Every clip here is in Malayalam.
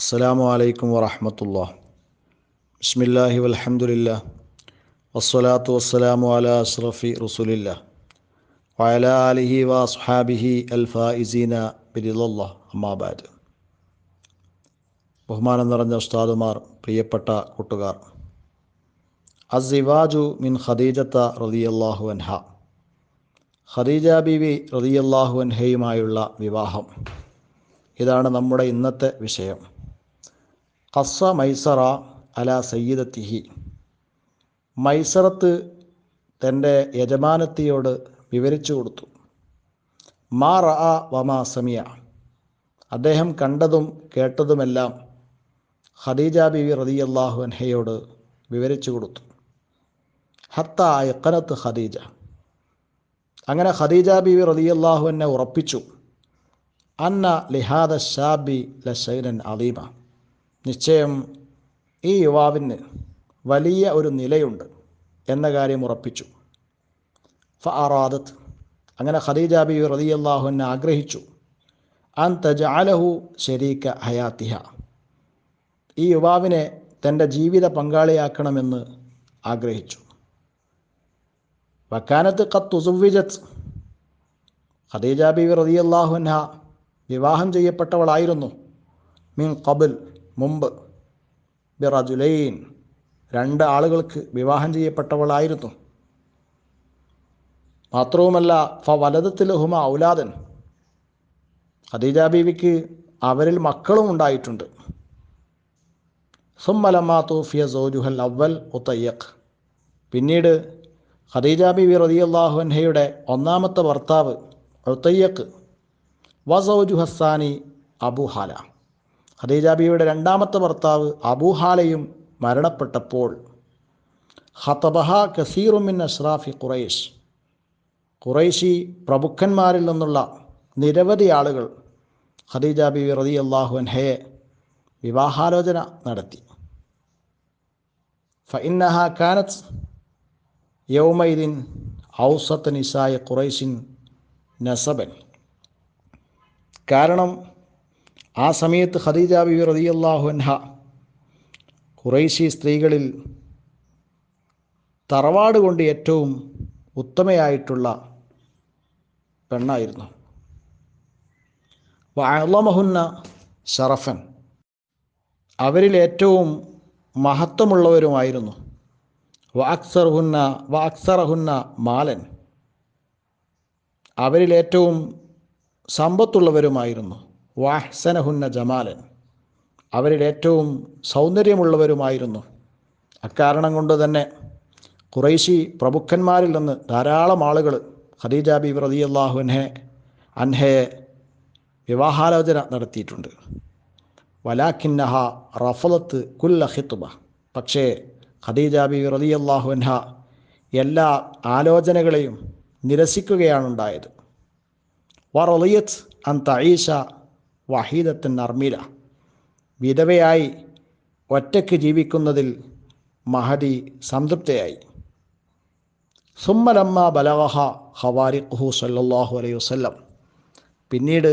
അസ്സലാമു അലൈക്കും വറഹമത്തുള്ള. ബിസ്മില്ലാഹി വൽഹംദുലില്ലാ. വസ്സലാത്തു വസ്സലാമു അല അഷ്റഫി റസൂലില്ല. വയല അലിഹി വഅസ്ഹാബിഹി അൽ ഫായിസീന ബിരിദല്ലാ അമ്മാബാദ് ബഹുമാനം നിറഞ്ഞ ഉസ്താദുമാർ പ്രിയപ്പെട്ട കൂട്ടുകാർ. അസിവാജു മിൻ ഖദീജത്ത റളിയല്ലാഹു അൻഹ. ഖദീജ ബിവി റളിയല്ലാഹു അൻഹയുമായുള്ള വിവാഹം. ഇതാണ് നമ്മുടെ ഇന്നത്തെ വിഷയം. ഖസ്സ മൈസറ അല സയ്യിദത്തിഹി. മൈസറത്ത് തന്റെ യജമാനത്തിയോട് വിവരിച്ചു കൊടുത്തു. മാ റഅ വമാ സമിയ. അദ്ദേഹം കണ്ടതും കേട്ടതുമെല്ലാം ഖദീജ ബിവി റളിയല്ലാഹു അൻഹയോട് വിവരിച്ചു കൊടുത്തു. ഹത്ത യക്കനത്ത് ഖദീജ. അങ്ങനെ ഖദീജ ബിവി റളിയല്ലാഹു എന്നെ ഉറപ്പിച്ചു. അന്ന ലിഹാദ ഷാബി ലഷൈനൻ അലീമ നിശ്ചയം ഈ യുവാവിന് വലിയ ഒരു നിലയുണ്ട് എന്ന കാര്യം ഉറപ്പിച്ചു. ഫ ആറാദത്ത് അങ്ങനെ ഖദീജ ബി റളിയല്ലാഹു അള്ളാഹുവിനെ ആഗ്രഹിച്ചു അൻ തജ അലഹു ശരീക ഹയാത്തിഹ. ഈ യുവാവിനെ തന്റെ ജീവിത പങ്കാളിയാക്കണമെന്ന് ആഗ്രഹിച്ചു. വക്കാനത്ത് കത്തുസുവിജത്ത് ഖദീജ ബി റളിയല്ലാഹു അൻഹ വിവാഹം ചെയ്യപ്പെട്ടവളായിരുന്നു. മിൻ കബിൽ മുമ്പ് ബിറജുലൈൻ രണ്ട് ആളുകൾക്ക് വിവാഹം ചെയ്യപ്പെട്ടവളായിരുന്നു. മാത്രവുമല്ല ഫ വലതത്തിലഹുമ ഔലാദൻ ഖദീജ ബീവിക്ക് അവരിൽ മക്കളും ഉണ്ടായിട്ടുണ്ട്. സുമ്മലമാ തൂഫിയ സോജുഹൽ അവൽ ഉത്തയ്യഖ്. പിന്നീട് ഖദീജ ബീവി റതിയല്ലാഹു അൻഹയുടെ ഒന്നാമത്തെ ഭർത്താവ് ഉത്തയ്യക്ക് വസൗജു ഹസാനി അബുഹാല ഖദീജാബിയുടെ രണ്ടാമത്തെ ഭർത്താവ് അബൂഹാലയും മരണപ്പെട്ടപ്പോൾ ഹതബഹ കസീറുമിൻ അഷ്റാഫി ഖുറൈഷ്. ഖുറൈശി പ്രഭുക്കന്മാരിൽ നിന്നുള്ള നിരവധി ആളുകൾ ഖദീജ ബിബി റതി അള്ളാഹു അൻഹയെ വിവാഹാലോചന നടത്തി. ഫഇന്നഹ കാനത്ത് യൗമൈദിൻ ഔസത്ത് നിസായ ഖുറൈഷിൻ നസബൻ. കാരണം ആ സമയത്ത് ഖദീജ ബിബി റളിയല്ലാഹു അൻഹ ഖുറൈശി സ്ത്രീകളിൽ തറവാട് കൊണ്ട് ഏറ്റവും ഉത്തമയായിട്ടുള്ള പെണ്ണായിരുന്നു. വഅളമഹുന്ന ഷറഫൻ. അവരിൽ ഏറ്റവും മഹത്വമുള്ളവരുമായിരുന്നു. വാക്സർഹുന്ന വാക്സറഹുന്ന മാലൻ. അവരിൽ ഏറ്റവും സമ്പത്തുള്ളവരുമായിരുന്നു. വാഹ്സനഹുന്ന ജമാലൻ. അവരിൽ ഏറ്റവും സൗന്ദര്യമുള്ളവരുമായിരുന്നു. അക്കാരണം കൊണ്ട് തന്നെ കുറേശി പ്രമുഖന്മാരിൽ നിന്ന് ധാരാളം ആളുകൾ ഖദീജ ബി റതി അള്ളാഹുനെ അൻഹയെ വിവാഹാലോചന നടത്തിയിട്ടുണ്ട്. വലാഖിന്നഹ റഫലത്ത് കുല്ല ഹിത്തുബ പക്ഷേ ഖദീജ ബി റതി അൻഹ എല്ലാ ആലോചനകളെയും നിരസിക്കുകയാണുണ്ടായത്. വറലിയത്ത് അൻ തഈഷ വഹീദത്തൻ അർമില വിധവയായി ഒറ്റയ്ക്ക് ജീവിക്കുന്നതിൽ മഹദി സംതൃപ്തയായി. സുമ്മലമ്മ ബലവഹ ഹവാരിഖുഹു സല്ലാഹു അലൈഹി വസല്ലം. പിന്നീട്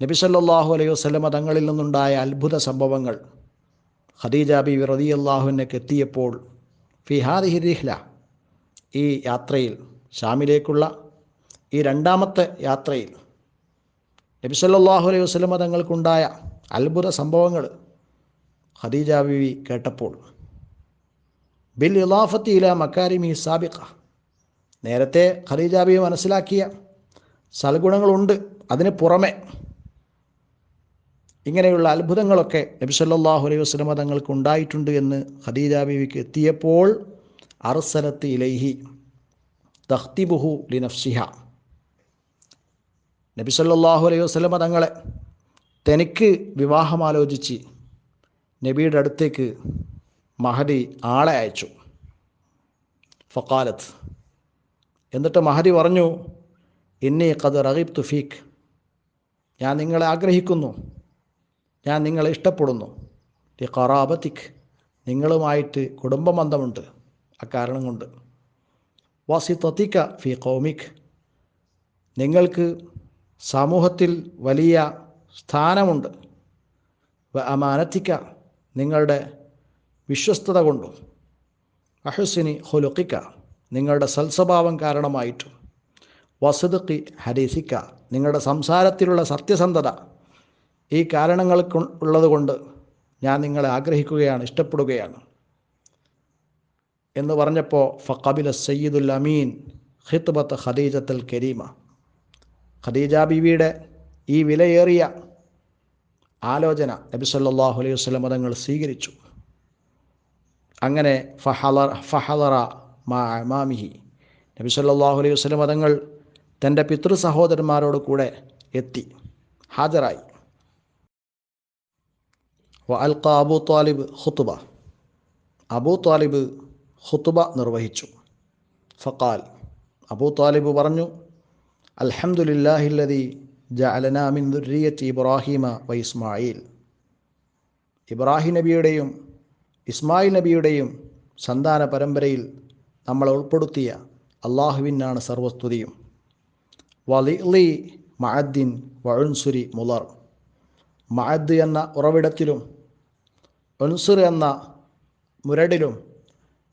നബി സല്ലാഹു അലൈഹി വസല്ലമ തങ്ങളിൽ നിന്നുണ്ടായ അത്ഭുത സംഭവങ്ങൾ. ഖദീജ ബി റതി അള്ളാഹുവിനൊക്കെ എത്തിയപ്പോൾ ഫി ഹിരിഹ്ല ഈ യാത്രയിൽ ഷാമിലേക്കുള്ള ഈ രണ്ടാമത്തെ യാത്രയിൽ നബി സല്ലല്ലാഹു അലൈഹി വസല്ലമ തങ്ങൾക്കുണ്ടായ അത്ഭുത സംഭവങ്ങൾ ഖദീജ ബിവി കേട്ടപ്പോൾ ബിൽ ഇലാഫത്തി ഇല മക്കാരിമി സാബിഖ. നേരത്തെ ഖദീജ ബിവി മനസ്സിലാക്കിയ സൽഗുണങ്ങളുണ്ട് അതിന് പുറമെ ഇങ്ങനെയുള്ള അത്ഭുതങ്ങളൊക്കെ നബി സല്ലല്ലാഹു അലൈഹി വസല്ലമ തങ്ങൾക്ക് ഉണ്ടായിട്ടുണ്ട് എന്ന് ഖദീജ ബിവിക്ക് എത്തിയപ്പോൾ അർസലത്ത് ഇലൈഹി തഹ്തിബുഹു ലിനഫ്സിഹ. നബി സല്ലല്ലാഹു അലൈഹി വസല്ലമ തങ്ങളെ തനിക്ക് വിവാഹം ആലോചിച്ച് നബിയുടെ അടുത്തേക്ക് മഹദി ആളെ അയച്ചു. ഫക്കാലത്ത് എന്നിട്ട് മഹദി പറഞ്ഞു ഇന്നി കത് റഹീബ് തുഫീഖ് ഞാൻ നിങ്ങളെ ആഗ്രഹിക്കുന്നു. ഞാൻ നിങ്ങളെ ഇഷ്ടപ്പെടുന്നു. ഈ ഖറാബത്തിക് നിങ്ങളുമായിട്ട് കുടുംബബന്ധമുണ്ട് അക്കാരണം കൊണ്ട്. വാസി തത്തിക്ക ഫി കൗമിക് നിങ്ങൾക്ക് സമൂഹത്തിൽ വലിയ സ്ഥാനമുണ്ട്. അമാനത്തിക്ക നിങ്ങളുടെ വിശ്വസ്തത കൊണ്ടും അഹുസിനി ഹുലുക്കിക്ക നിങ്ങളുടെ സൽസ്വഭാവം കാരണമായിട്ടും വസുദുക്കി ഹരീസിക്ക നിങ്ങളുടെ സംസാരത്തിലുള്ള സത്യസന്ധത ഈ കാരണങ്ങൾ ഉള്ളതുകൊണ്ട് ഞാൻ നിങ്ങളെ ആഗ്രഹിക്കുകയാണ് ഇഷ്ടപ്പെടുകയാണ്. എന്ന് പറഞ്ഞപ്പോൾ ഫക്കബില സയ്യിദുൽ അമീൻ ഹിത്ബത്ത് ഖദീജത്തൽ കരീമ. ഖദീജ ബീവിയുടെ ഈ വിലയേറിയ ആലോചന നബി സല്ലല്ലാഹു അലൈഹി വസല്ലം മതങ്ങൾ സ്വീകരിച്ചു. അങ്ങനെ ഫഹലർ ഫഹലറ മാ അമാമിഹി നബി സല്ലല്ലാഹു അലൈഹി വസല്ലം മതങ്ങൾ തന്റെ പിതൃ സഹോദരന്മാരോട് കൂടെ എത്തി ഹാജരായി. വ അൽക്ക അബൂ താലിബ് ഖുത്തുബ അബൂ താലിബ് ഖുത്തുബ നിർവഹിച്ചു. ഫക്കാൽ അബൂ താലിബ് പറഞ്ഞു അൽഹംദുലില്ലാഹില്ലതി ജഅലന മിൻ ഇബ്രാഹിമ വ ഇസ്മായിൽ ഇബ്രാഹിം നബിയുടെയും ഇസ്മായിൽ നബിയുടെയും സന്താന പരമ്പരയിൽ നമ്മളെ ഉൾപ്പെടുത്തിയ അള്ളാഹുവിനാണ് സർവസ്തുതിയും. വലി മഅദ്ദിൻ വഴുൻസുരി മുലർ മഅദ് എന്ന ഉറവിടത്തിലും ഒൻസുർ എന്ന മുരടിലും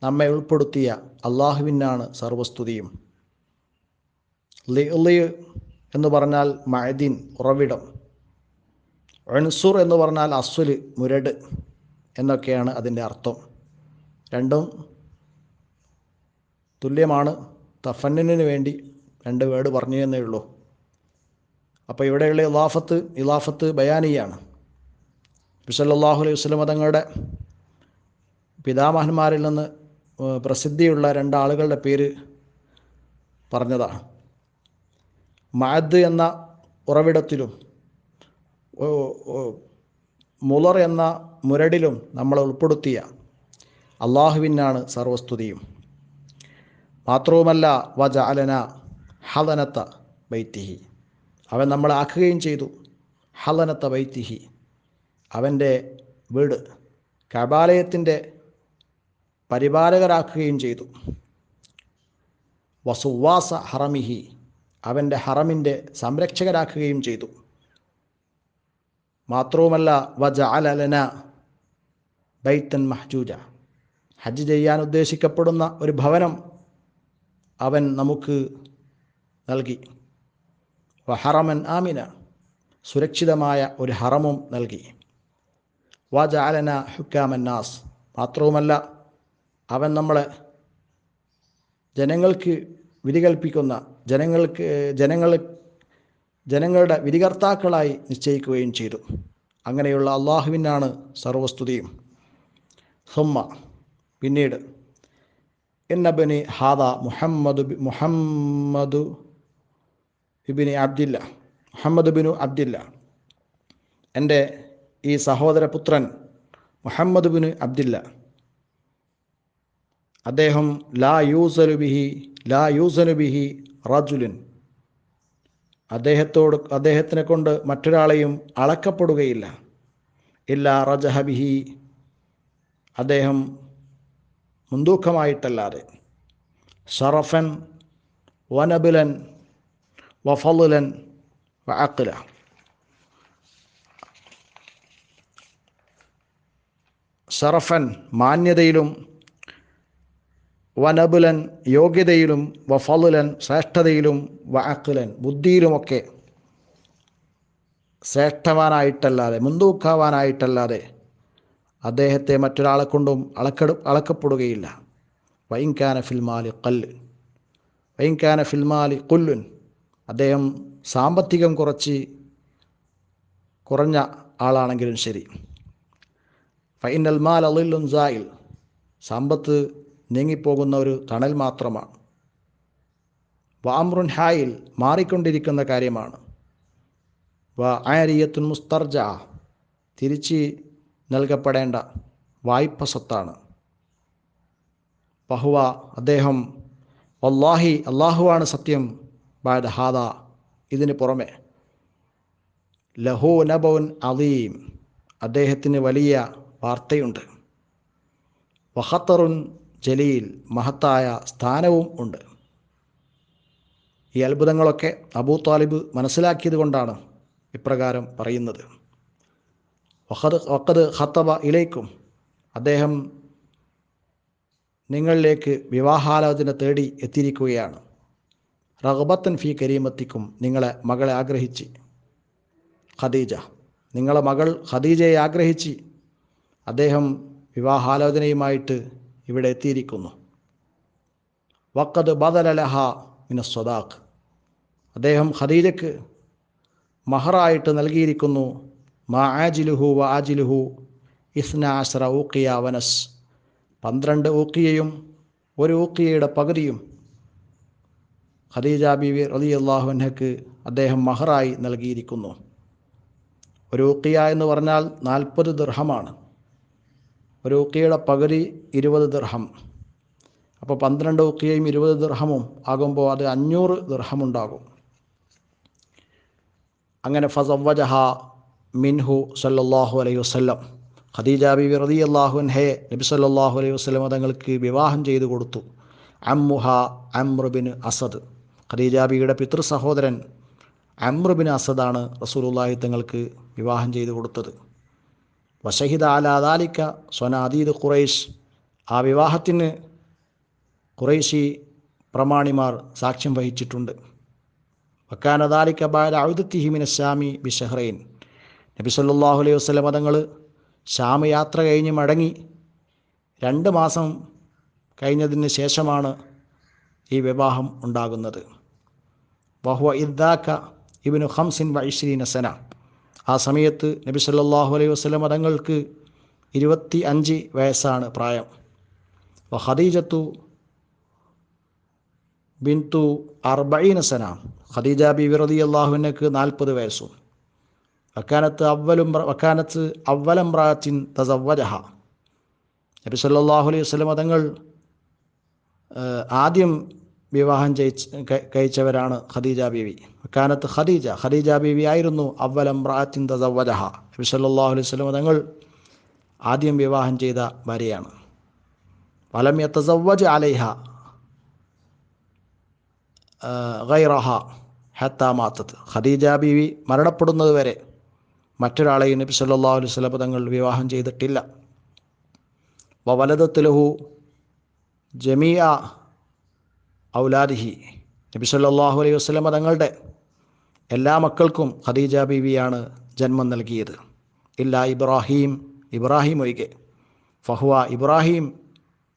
നമ്മെ ഉൾപ്പെടുത്തിയ അള്ളാഹുവിനാണ് സർവസ്തുതിയും. ലി എന്ന് പറഞ്ഞാൽ മഅദിൻ ഉറവിടം. അൺസുർ എന്ന് പറഞ്ഞാൽ അസ്വൽ മുരട് എന്നൊക്കെയാണ് അതിന്റെ അർത്ഥം. രണ്ടും തുല്യമാണ്. തഫന്നിന് വേണ്ടി രണ്ട് വേർഡ് പറഞ്ഞു എന്നേ ഉള്ളൂ. അപ്പോൾ ഇവിടെയുള്ള ഇലാഫത്ത് ഇലാഫത്ത് ബയാനിയാണ്. വിസല്ലാഹു അലൈഹി വസ്ലം തങ്ങളുടെ പിതാമഹന്മാരിൽ നിന്ന് പ്രസിദ്ധിയുള്ള രണ്ടാളുകളുടെ പേര് പറഞ്ഞതാണ്. മഅദ് എന്ന ഉറവിടത്തിലും മുളർ എന്ന മുരടിലും നമ്മൾ ഉൾപ്പെടുത്തിയ അള്ളാഹുവിനാണ് സർവസ്തുതിയും. മാത്രവുമല്ല വജ അലന ഹലനത്ത ബൈത്തിഹി. അവൻ നമ്മളെ ആക്കുകയും ചെയ്തു. ഹലനത്ത ബൈത്തിഹി. അവന്റെ വീട് കബാലയത്തിന്റെ പരിപാലകരാക്കുകയും ചെയ്തു. വസുവാസ ഹറമിഹി. അവന്റെ ഹറമിന്റെ സംരക്ഷകരാക്കുകയും ചെയ്തു. മാത്രവുമല്ല വജ അലന ബൈത്തൻ മഹജൂജ. ഹജ്ജ് ചെയ്യാൻ ഉദ്ദേശിക്കപ്പെടുന്ന ഒരു ഭവനം അവൻ നമുക്ക് നൽകി. വഹറമൻ ആമിന സുരക്ഷിതമായ ഒരു ഹറമും നൽകി. വാജ അലന ഹുക്കാമന്നാസ് മാത്രവുമല്ല അവൻ നമ്മളെ ജനങ്ങൾക്ക് വിധി കൽപ്പിക്കുന്ന ജനങ്ങൾക്ക് ജനങ്ങൾ ജനങ്ങളുടെ വിധികർത്താക്കളായി നിശ്ചയിക്കുകയും ചെയ്തു. അങ്ങനെയുള്ള അള്ളാഹുവിനാണ് സർവസ്തുതിയും. സുമ്മ പിന്നീട് എന്നബിന് ഹാദ മുഹമ്മദ് മുഹമ്മദ് ഇബിന് അബ്ദില്ല മുഹമ്മദ് ബിനു അബ്ദില്ല. എന്റെ ഈ സഹോദരപുത്രൻ മുഹമ്മദ് ബിനു അബ്ദില്ല. അദ്ദേഹം ലാ യൂസലു ബിഹി ലാ യൂസനുബിഹി റജുലിൻ. അദ്ദേഹത്തോട് അദ്ദേഹത്തിനെ കൊണ്ട് മറ്റൊരാളെയും അളക്കപ്പെടുകയില്ല. ഇല്ല റജഹബിഹി അദ്ദേഹം മുന്തൂക്കമായിട്ടല്ലാതെ ഷറഫൻ വനബുലൻ വഫലുലൻ വഅഖല. ഷറഫൻ മാന്യതയിലും വനബുലൻ യോഗ്യതയിലും വഫലുലൻ ശ്രേഷ്ഠതയിലും വഅക്കിലൻ ബുദ്ധിയിലുമൊക്കെ ശ്രേഷ്ഠവാനായിട്ടല്ലാതെ മുന്തൂക്കാവാനായിട്ടല്ലാതെ അദ്ദേഹത്തെ മറ്റൊരാളെ കൊണ്ടും അളക്കെടു അളക്കപ്പെടുകയില്ല. വൈൻകാന ഫിൽമാലി കല്ല് വൈൻകാന ഫിൽമാലി കൊല്ലുൻ അദ്ദേഹം സാമ്പത്തികം കുറച്ച് കുറഞ്ഞ ആളാണെങ്കിലും ശരി. ഫൈനൽ മാൽ അലില്ലുൻ സായിൽ സമ്പത്ത് നീങ്ങിപ്പോകുന്ന ഒരു തണൽ മാത്രമാണ്. വാമ്രുൻ ഹായിൽ മാറിക്കൊണ്ടിരിക്കുന്ന കാര്യമാണ്. വ ആരിയത്തുൻ മുസ്തർജ തിരിച്ച് നൽകപ്പെടേണ്ട വായ്പ സ്വത്താണ്. ബഹുവ അദ്ദേഹം വല്ലാഹി അള്ളാഹുവാണ് സത്യം ബാദ ഹാദ ഇതിന് പുറമെ. ലഹു നബൗൻ അലീം അദ്ദേഹത്തിന് വലിയ വാർത്തയുണ്ട്. വഹത്തറുൻ ജലീൽ മഹത്തായ സ്ഥാനവും ഉണ്ട്. ഈ അത്ഭുതങ്ങളൊക്കെ അബൂ താലിബ് മനസ്സിലാക്കിയത് കൊണ്ടാണ് ഇപ്രകാരം പറയുന്നത്. വഖദ് വഖദ് ഖത്തബ ഇലൈക്കും. അദ്ദേഹം നിങ്ങളിലേക്ക് വിവാഹാലോചന തേടി എത്തിയിരിക്കുകയാണ്. റഹബത്തൻ ഫി കരീമത്തിക്കും നിങ്ങളെ മകളെ ആഗ്രഹിച്ച്. ഖദീജ നിങ്ങളെ മകൾ ഖദീജയെ ആഗ്രഹിച്ച് അദ്ദേഹം വിവാഹാലോചനയുമായിട്ട് ഇവിടെ എത്തിയിരിക്കുന്നു. വക്കത് ബദലലഹ മിന സ്വദാഖ്. അദ്ദേഹം ഖദീജക്ക് മഹറായിട്ട് നൽകിയിരിക്കുന്നു. മാ ആജിലുഹു വ ആജിലുഹു ഇസ്ന അസ്ര ഊക്കിയ വനസ്. പന്ത്രണ്ട് ഊക്കിയയും ഒരു ഊക്കിയയുടെ പകുതിയും ഖദീജ ബിവി റലി അള്ളാഹുനക്ക് അദ്ദേഹം മഹറായി നൽകിയിരിക്കുന്നു. ഒരു ഊക്കിയ എന്ന് പറഞ്ഞാൽ നാൽപ്പത് ദർഹമാണ്. ഒരു ഉക്കിയുടെ പകുതി ഇരുപത് ദർഹം. അപ്പോൾ പന്ത്രണ്ട് ഉക്കിയയും ഇരുപത് ദർഹമും ആകുമ്പോൾ അത് അഞ്ഞൂറ് ദർഹമുണ്ടാകും. അങ്ങനെ ഫസവജഹ മിൻഹു സല്ലാഹു അലൈഹി വസ്ലം ഖദീജ ബിബി റതി അള്ളാഹുൻഹെ നബി സല്ലാഹു അലൈഹി വസ്ലം തങ്ങൾക്ക് വിവാഹം ചെയ്തു കൊടുത്തു. അമ്മുഹ അമ്രുബിൻ അസദ്. ഖദീജ ബിയുടെ പിതൃ സഹോദരൻ അമ്രുബിൻ അസദാണ് റസൂലുള്ളാഹി തങ്ങൾക്ക് വിവാഹം ചെയ്തു കൊടുത്തത്. വഷഹിദ അലാദാലിക്ക സ്വനാദീദ് ഖുറൈസ് ആ വിവാഹത്തിന് ഖുറൈശി പ്രമാണിമാർ സാക്ഷ്യം വഹിച്ചിട്ടുണ്ട്. വക്കാനദാലിക്ക ബാല ഔദത്തിഹിമിന ഷാമി ബി ഷഹ്റൈൻ. നബി സല്ലാഹു അലൈഹി വസ്ലം തങ്ങൾ ശ്യാമ യാത്ര കഴിഞ്ഞ് മടങ്ങി രണ്ട് മാസം കഴിഞ്ഞതിന് ശേഷമാണ് ഈ വിവാഹം ഉണ്ടാകുന്നത്. വഹുവ ഇദ്ദാക്ക ഇബിനു ഹംസിൻ വൈശ്രീ സന. ആ സമയത്ത് നബി സല്ലാഹു അലൈഹി വസ്ലം മതങ്ങൾക്ക് ഇരുപത്തി അഞ്ച് വയസ്സാണ് പ്രായം. ഖദീജത്തു ബിന്തു അർബീന സന. ഖദീജ ബി വിറതി അള്ളാഹുവിനക്ക് നാൽപ്പത് വയസ്സും. വക്കാനത്ത് അവലും വക്കാനത്ത് അവലം റാത്തിൻ തസവജഹ നബി സല്ലാഹു അലൈഹി വസ്ലം മതങ്ങൾ ആദ്യം വിവാഹം കഴിച്ചവരാണ് ഖദീജ ബീവി. കാനത്ത് ഖദീജ ഖദീജ ബീവി ആയിരുന്നു അവലം റാത്തിൻ തസവജഹ നബി സല്ലല്ലാഹു അലൈഹി വസല്ലം തങ്ങൾ ആദ്യം വിവാഹം ചെയ്ത ഭാര്യയാണ്. വലം യത്തസവജ് അലൈഹ ഗൈറഹ ഹത്ത മാത്തത്ത് ഖദീജ ബീവി മരണപ്പെടുന്നത് വരെ മറ്റൊരാളെയും നബി സല്ലല്ലാഹു അലൈഹി വസല്ലം തങ്ങൾ വിവാഹം ചെയ്തിട്ടില്ല. വ വലദത്തുലഹു ജമിയ ഔലാദിഹി. നബി സല്ലാഹു അലൈഹി വസല്ലം തങ്ങളുടെ എല്ലാ മക്കൾക്കും ഖദീജ ബീവിയാണ് ജന്മം നൽകിയത്. ഇല്ല ഇബ്രാഹിം ഇബ്രാഹിം ഒഴികെ. ഫഹുവ ഇബ്രാഹിം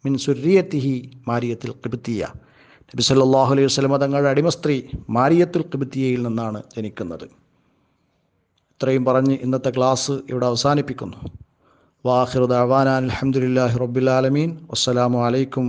മിൻ സുരിയത്തിഹി മാരിയത്തിൽ കിബിത്തിയ നബി സല്ലാഹു അലൈഹി വസല്ലം തങ്ങളുടെ അടിമസ്ത്രീ മാരിയത്തുൽ കിബിത്തിയയിൽ നിന്നാണ് ജനിക്കുന്നത്. ഇത്രയും പറഞ്ഞ് ഇന്നത്തെ ക്ലാസ് ഇവിടെ അവസാനിപ്പിക്കുന്നു. വാഹിർ ദഅവാന അൽഹംദുലില്ലാഹി റബ്ബുലാലമീൻ വസ്സലാമു അലൈക്കും